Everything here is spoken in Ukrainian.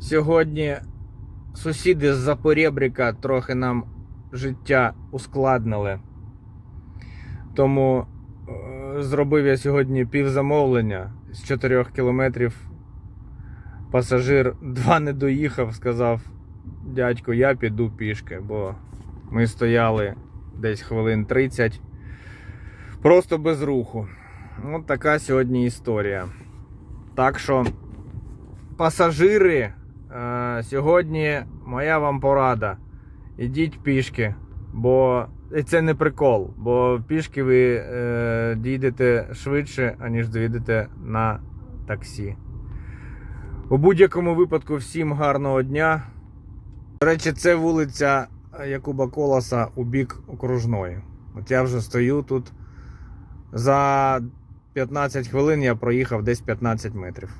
Сьогодні сусіди з Запорєбріка трохи нам життя ускладнили. Тому е, зробив я сьогодні півзамовлення з 4 кілометрів. Пасажир два не доїхав, сказав: дядько, я піду пішки, бо ми стояли десь хвилин 30 просто без руху. От така сьогодні історія. Так що, пасажири, сьогодні моя вам порада. Ідіть пішки, бо і це не прикол, бо пішки ви е, дійдете швидше, аніж доїдете на таксі. У будь-якому випадку, всім гарного дня. До речі, це вулиця Якуба Колоса у бік окружної. От я вже стою тут. За 15 хвилин я проїхав десь 15 метрів.